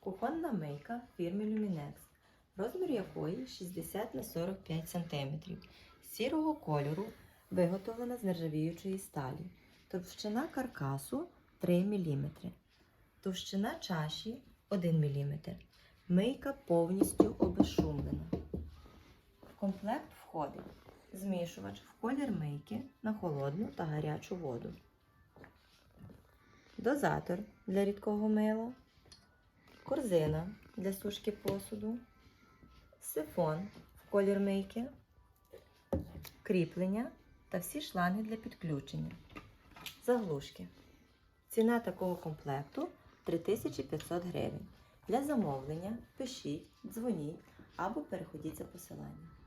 Кухонна мийка фірми Luminex, розмір якої 60 на 45 см, сірого кольору, виготовлена з нержавіючої сталі. Товщина каркасу 3 мм. Товщина чаші 1 мм. Мийка повністю обезшумлена. В комплект входить змішувач в колір мийки на холодну та гарячу воду, дозатор для рідкого мила, корзина для сушки посуду, сифон в колір мийки, кріплення та всі шланги для підключення. Заглушки. Ціна такого комплекту 3500 гривень. Для замовлення пишіть, дзвоніть або переходіть за посиланням.